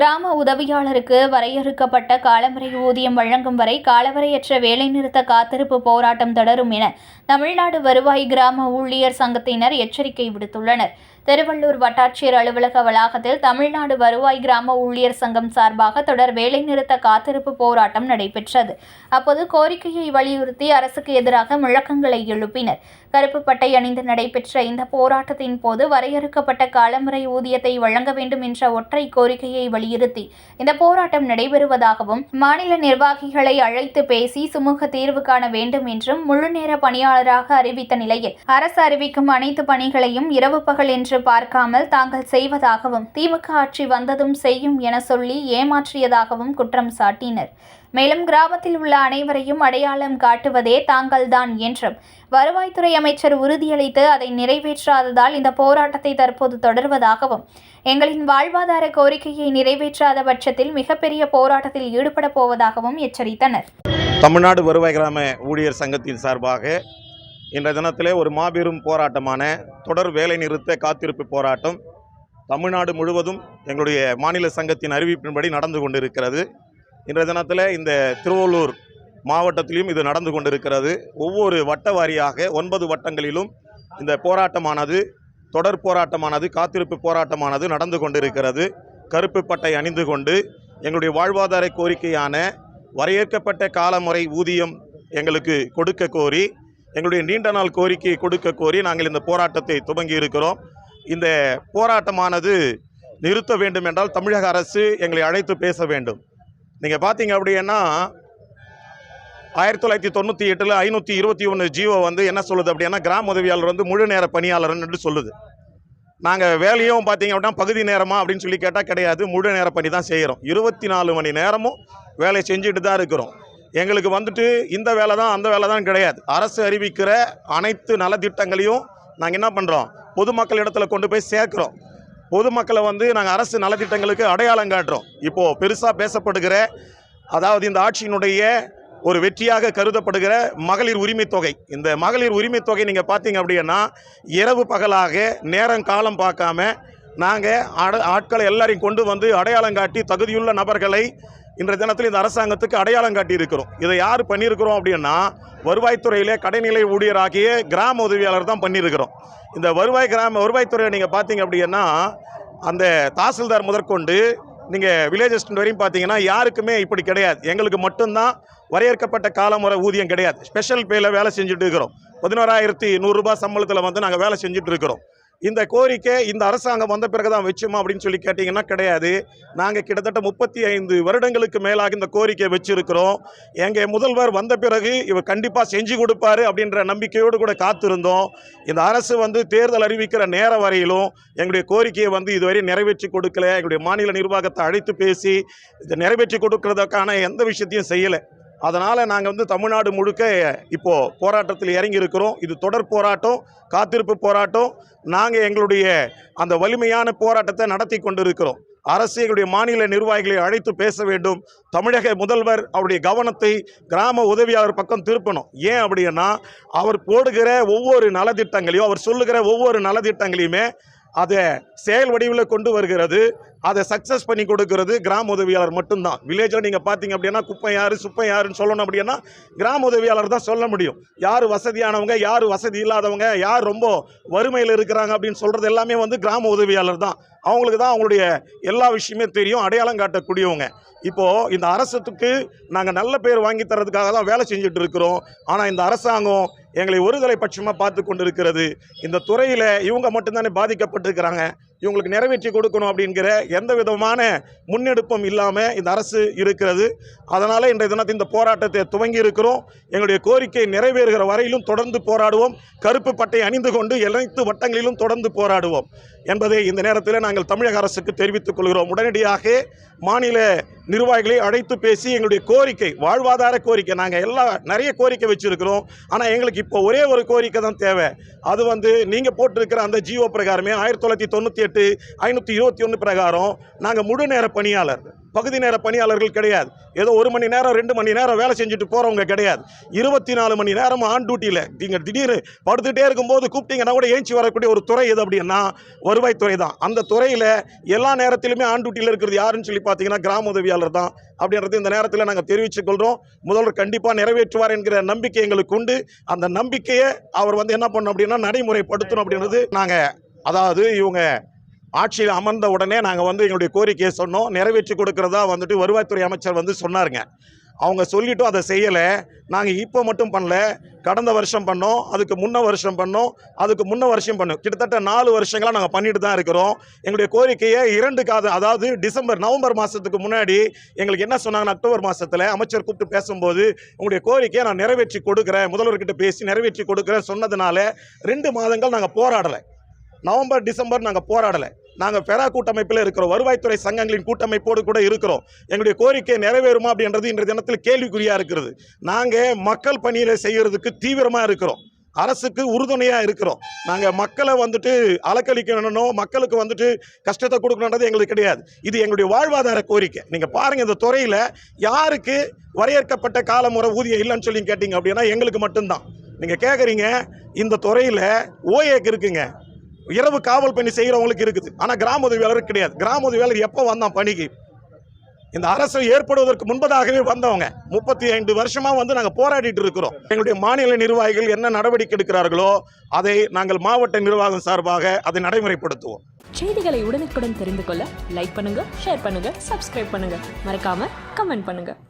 கிராம உதவியாளருக்கு வரையறுக்கப்பட்ட காலமுறை ஊதியம் வழங்கும் வரை காலவரையற்ற வேலைநிறுத்த காத்திருப்பு போராட்டம் தொடரும் என தமிழ்நாடு வருவாய் கிராம ஊழியர் சங்கத்தினர் எச்சரிக்கை விடுத்துள்ளனர். திருவள்ளூர் வட்டாட்சியர் அலுவலக வளாகத்தில் தமிழ்நாடு வருவாய் கிராம ஊழியர் சங்கம் சார்பாக தொடர் வேலைநிறுத்த காத்திருப்பு போராட்டம் நடைபெற்றது. அப்போது கோரிக்கையை வலியுறுத்தி அரசுக்கு எதிராக முழக்கங்களை எழுப்பினர். கருப்பு பட்டை அணிந்து நடைபெற்ற இந்த போராட்டத்தின் போது வரையறுக்கப்பட்ட காலமுறை ஊதியத்தை வழங்க வேண்டும் என்ற ஒற்றை கோரிக்கையை வலியுறுத்தி இந்த போராட்டம் நடைபெறுவதாகவும் மாநில நிர்வாகிகளை அழைத்து பேசி சுமூக தீர்வு காண வேண்டும் என்றும் முழுநேர பணியாளராக அறிவித்த நிலையில் அரசு அறிவிக்கும் அனைத்து பணிகளையும் இரவு பகல் என்று பார்க்காமல் தாங்கள் செய்வதாகவும் திமுக ஆட்சி வந்ததும் செய்யும் என சொல்லி ஏமாற்றியதாகவும் குற்றம் சாட்டினர். மேலும் கிராமத்தில் உள்ள அனைவரையும் அடையாளம் காட்டுவதே தாங்கள்தான் என்றும் வருவாய்த்துறை அமைச்சர் உறுதியளித்து அதை நிறைவேற்றாததால் இந்த போராட்டத்தை தற்போது தொடர்வதாகவும் எங்களின் வாழ்வாதார கோரிக்கையை நிறைவேற்றாத பட்சத்தில் மிகப்பெரிய போராட்டத்தில் ஈடுபட போவதாகவும் எச்சரித்தனர். தமிழ்நாடு வருவாய் கிராம ஊழியர் சங்கத்தின் சார்பாக இன்றைய தினத்திலே ஒரு மாபெரும் போராட்டமான தொடர் வேலை நிறுத்த காத்திருப்பு போராட்டம் தமிழ்நாடு முழுவதும் எங்களுடைய மாநில சங்கத்தின் அறிவிப்பின்படி நடந்து கொண்டிருக்கிறது. இன்றைய தினத்தில் இந்த திருவள்ளூர் மாவட்டத்திலும் இது நடந்து கொண்டிருக்கிறது. ஒவ்வொரு வட்ட வாரியாக ஒன்பது வட்டங்களிலும் இந்த போராட்டமானது தொடர் போராட்டமானது காத்திருப்பு போராட்டமானது நடந்து கொண்டிருக்கிறது. கருப்பு பட்டை அணிந்து கொண்டு எங்களுடைய வாழ்வாதார கோரிக்கையான வரையறுக்கப்பட்ட காலமுறை ஊதியம் எங்களுக்கு கொடுக்க கோரி எங்களுடைய நீண்ட நாள் கோரிக்கையை கொடுக்க கோரி நாங்கள் இந்த போராட்டத்தை துவங்கி இருக்கிறோம். இந்த போராட்டமானது நிறுத்த வேண்டும் என்றால் தமிழக அரசு எங்களை அழைத்து பேச வேண்டும். நீங்கள் பார்த்தீங்க அப்படின்னா ஆயிரத்தி தொள்ளாயிரத்தி தொண்ணூற்றி எட்டில் ஐநூற்றி இருபத்தி ஒன்று ஜியோ வந்து என்ன சொல்லுது அப்படின்னா கிராம உதவியாளர் வந்து முழு நேர பணியாளர் சொல்லுது. நாங்கள் வேலையும் பார்த்தீங்க அப்படின்னா பகுதி நேரமா அப்படின்னு சொல்லி கேட்டால் கிடையாது. முழு நேர பணி தான் செய்கிறோம் இருபத்தி நாலு மணி நேரமும் வேலை செஞ்சுட்டு தான் இருக்கிறோம். எங்களுக்கு வந்துட்டு இந்த வேலை தான் அந்த வேலை தான் கிடையாது. அரசு அறிவிக்கிற அனைத்து நலத்திட்டங்களையும் நாங்கள் என்ன பண்ணுறோம் பொதுமக்கள் இடத்துல கொண்டு போய் சேர்க்குறோம். பொதுமக்களை வந்து நாங்கள் அரசு நலத்திட்டங்களுக்கு அடையாளம் காட்டுறோம். இப்போது பெருசாக பேசப்படுகிற அதாவது இந்த ஆட்சியினுடைய ஒரு வெற்றியாக கருதப்படுகிற மகளிர் உரிமை தொகை. இந்த மகளிர் உரிமை தொகை நீங்கள் பார்த்தீங்க அப்படின்னா இரவு பகலாக நேரம் காலம் பார்க்காம நாங்கள் ஆட்களை எல்லாரையும் கொண்டு வந்து அடையாளம் காட்டி தகுதியுள்ள நபர்களை இன்றைய தினத்தில் இந்த அரசாங்கத்துக்கு அடையாளம் காட்டி இருக்கிறோம் இதை யார் பண்ணியிருக்கிறோம் அப்படின்னா வருவாய்த்துறையிலே கடைநிலை ஊழியராகிய கிராம உதவியாளர் தான் பண்ணியிருக்கிறோம். இந்த வருவாய் கிராம வருவாய்த்துறையை நீங்கள் பார்த்தீங்க அப்படின்னா அந்த தாசில்தார் முதற்கொண்டு நீங்கள் வில்லேஜ் அசிஸ்டன்ட் வரையும் பார்த்தீங்கன்னா யாருக்குமே இப்படி கிடையாது. எங்களுக்கு மட்டும்தான் வரையறுக்கப்பட்ட காலமுறை ஊதியம் கிடையாது. ஸ்பெஷல் பேயில் வேலை செஞ்சுட்டு இருக்கிறோம். பதினோராயிரத்தி நூறுரூபா சம்பளத்தில் வந்து நாங்கள் வேலை செஞ்சுட்டு இருக்கிறோம். இந்த கோரிக்கை இந்த அரசாங்கம் வந்த பிறகு தான் வச்சுமா அப்படின்னு சொல்லி கேட்டிங்கன்னா கிடையாது. நாங்கள் கிட்டத்தட்ட முப்பத்தி ஐந்து வருடங்களுக்கு மேலாக இந்த கோரிக்கையை வச்சுருக்கிறோம். எங்கள் முதல்வர் வந்த பிறகு இவர் கண்டிப்பாக செஞ்சு கொடுப்பாரு அப்படின்ற நம்பிக்கையோடு கூட காத்திருந்தோம். இந்த அரசு வந்து தேர்தல் அறிவிக்கிற நேர வரையிலும் எங்களுடைய கோரிக்கையை வந்து இதுவரை நிறைவேற்றி கொடுக்கல. எங்களுடைய மாநில நிர்வாகத்தை அழைத்து பேசி இதை நிறைவேற்றி கொடுக்கறதுக்கான எந்த விஷயத்தையும் செய்யலை. அதனால் நாங்கள் வந்து தமிழ்நாடு முழுக்க இப்போது போராட்டத்தில் இறங்கி இருக்கிறோம் இது தொடர் போராட்டம் காத்திருப்பு போராட்டம். நாங்கள் எங்களுடைய அந்த வலிமையான போராட்டத்தை நடத்தி கொண்டிருக்கிறோம். அரசு எங்களுடைய மாநில நிர்வாகிகளை அழைத்து பேச வேண்டும். தமிழக முதல்வர் அவருடைய கவனத்தை கிராம உதவியாளர் பக்கம் திருப்பணும். ஏன் அப்படின்னா அவர் போடுகிற ஒவ்வொரு நலத்திட்டங்களையும் அவர் சொல்லுகிற ஒவ்வொரு நலத்திட்டங்களையுமே அதை செயல் வடிவில் கொண்டு வருகிறது. அதை சக்ஸஸ் பண்ணி கொடுக்கறது கிராம உதவியாளர் மட்டும்தான் வில்லேஜில் நீங்கள் பார்த்தீங்க அப்படின்னா குப்பை யார் சுப்பை யாருன்னு சொல்லணும் அப்படின்னா கிராம உதவியாளர் தான் சொல்ல முடியும். யார் வசதியானவங்க யார் வசதி இல்லாதவங்க யார் ரொம்ப வறுமையில் இருக்கிறாங்க அப்படின்னு சொல்கிறது எல்லாமே வந்து கிராம உதவியாளர் தான். அவங்களுக்கு தான் அவங்களுடைய எல்லா விஷயமே தெரியும் அடையாளம் காட்டக்கூடியவங்க. இப்போது இந்த அரசுக்கு நாங்கள் நல்ல பேர் வாங்கி தரதுக்காக தான் வேலை செஞ்சுட்டு இருக்கிறோம். ஆனால் இந்த அரசாங்கம் எங்களை ஒருதலை பட்சமாக பார்த்து கொண்டு இருக்கிறது இந்த துறையில் இவங்க மட்டும்தானே பாதிக்கப்பட்டிருக்கிறாங்க. இவங்களுக்கு நிறைவேற்றி கொடுக்கணும் அப்படிங்கிற எந்த விதமான முன்னெடுப்பும் இல்லாமல் இந்த அரசு இருக்கிறது. அதனால் இன்றைய தினத்தில் இந்த போராட்டத்தை துவங்கி இருக்கிறோம். எங்களுடைய கோரிக்கை நிறைவேறுகிற வரையிலும் தொடர்ந்து போராடுவோம். கருப்பு பட்டை அணிந்து கொண்டு அனைத்து வட்டங்களிலும் தொடர்ந்து போராடுவோம். என்பதை இந்த நேரத்தில் நாங்கள் தமிழக அரசுக்கு தெரிவித்துக் கொள்கிறோம். உடனடியாக மாநில நிர்வாகிகளை அழைத்து பேசி எங்களுடைய கோரிக்கை வாழ்வாதார கோரிக்கை நாங்கள் எல்லா நிறைய கோரிக்கை வச்சுருக்கிறோம். ஆனால் எங்களுக்கு இப்போ ஒரே ஒரு கோரிக்கை தான் தேவை. அது வந்து நீங்கள் போட்டிருக்கிற அந்த ஜீவோ பிரகாரமே ஆயிரத்தி தொள்ளாயிரத்தி தொண்ணூற்றி எட்டு ஐநூற்றி இருபத்தி ஒன்று பிரகாரம் நாங்கள் முழு நேர பணியாளர் பகுதி நேர பணியாளர்கள் கிடையாது. ஏதோ ஒரு மணி நேரம் ரெண்டு மணி நேரம் வேலை செஞ்சுட்டு போகிறவங்க கிடையாது. இருபத்தி நாலு மணி நேரம் ஆன் டியூட்டியில் நீங்கள் திடீர்னு படுத்துகிட்டே இருக்கும்போது கூப்பிட்டீங்கன்னா கூட ஏஞ்சி வரக்கூடிய ஒரு துறை எது அப்படின்னா வருவாய்த்துறை தான். அந்த துறையில் எல்லா நேரத்திலுமே ஆன் டியூட்டியில் இருக்கிறது யாருன்னு சொல்லி பார்த்தீங்கன்னா கிராம உதவியாளர் தான் அப்படின்றது இந்த நேரத்தில் நாங்கள் தெரிவித்துக் கொள்கிறோம் முதல்வர் கண்டிப்பாக நிறைவேற்றுவார் என்கிற நம்பிக்கை எங்களுக்கு உண்டு. அந்த நம்பிக்கையை அவர் வந்து என்ன பண்ணணும் அப்படின்னா நடைமுறைப்படுத்தணும் அப்படின்றது நாங்கள் அதாவது இவங்க ஆட்சியில் அமர்ந்த உடனே நாங்கள் வந்து எங்களுடைய கோரிக்கையை சொன்னோம். நிறைவேற்றி கொடுக்கறதா வந்துட்டு வருவாய்த்துறை அமைச்சர் வந்து சொன்னாருங்க. அவங்க சொல்லிட்டும் அதை செய்யலை. நாங்கள் இப்போ மட்டும் பண்ணல. கடந்த வருஷம் பண்ணோம். அதுக்கு முன்ன வருஷம் பண்ணோம். அதுக்கு முன்ன வருஷம் பண்ணோம். கிட்டத்தட்ட நாலு வருஷங்களாக நாங்கள் பண்ணிட்டு தான் இருக்கிறோம். எங்களுடைய கோரிக்கையை இரண்டு காது அதாவது டிசம்பர் நவம்பர் மாதத்துக்கு முன்னாடி எங்களுக்கு என்ன சொன்னாங்கன்னா அக்டோபர் மாதத்தில் அமைச்சர் கூப்பிட்டு பேசும்போது உங்களுடைய கோரிக்கையை நான் நிறைவேற்றி கொடுக்குறேன். முதல்வர்கிட்ட பேசி நிறைவேற்றி கொடுக்குறேன் சொன்னதுனால ரெண்டு மாதங்கள் நாங்கள் போராடலை. நவம்பர் டிசம்பர் நாங்கள் போராடலை. நாங்கள் பெரா கூட்டமைப்பில் இருக்கிறோம். வருவாய்த்துறை சங்கங்களின் கூட்டமைப்போடு கூட இருக்கிறோம். எங்களுடைய கோரிக்கை நிறைவேறுமா அப்படின்றது இன்றைய தினத்தில் கேள்விக்குறியாக இருக்கிறது. நாங்கள் மக்கள் பணியில் செய்கிறதுக்கு தீவிரமாக இருக்கிறோம். அரசுக்கு உறுதுணையாக இருக்கிறோம். நாங்கள் மக்களை வந்துட்டு அலக்களிக்கணும் மக்களுக்கு வந்துட்டு கஷ்டத்தை கொடுக்கணுன்றது எங்களுக்கு கிடையாது. இது எங்களுடைய வாழ்வாதார கோரிக்கை. நீங்கள் பாருங்கள் இந்த துறையில் யாருக்கு வரையறுக்கப்பட்ட காலமுறை ஊதியம் இல்லைன்னு சொல்லி கேட்டிங்க அப்படின்னா எங்களுக்கு மட்டும்தான். நீங்கள் கேட்குறீங்க இந்த துறையில் ஓஏக்கு இருக்குங்க. இரவு காவல் பணி செய்கிறவங்களுக்கு இருக்குது. ஆனால் கிராம உதவியாளருக்கு கிடையாது. கிராம உதவியாளர் எப்போ வந்தான் பணிக்கு? இந்த அரசு ஏற்படுவதற்கு முன்பதாகவே வந்தவங்க. முப்பத்தி ஐந்து வருஷமாக வந்து நாங்கள் போராடிட்டு இருக்கிறோம். எங்களுடைய மாநில நிர்வாகிகள் என்ன நடவடிக்கை எடுக்கிறார்களோ அதை நாங்கள் மாவட்ட நிர்வாகம் சார்பாக அதை நடைமுறைப்படுத்துவோம். செய்திகளை உடனுக்குடன் தெரிந்து கொள்ள லைக் பண்ணுங்க ஷேர் பண்ணுங்க சப்ஸ்கிரைப் பண்ணுங்க. மறக்காம கமெண்ட் பண்ணுங்க.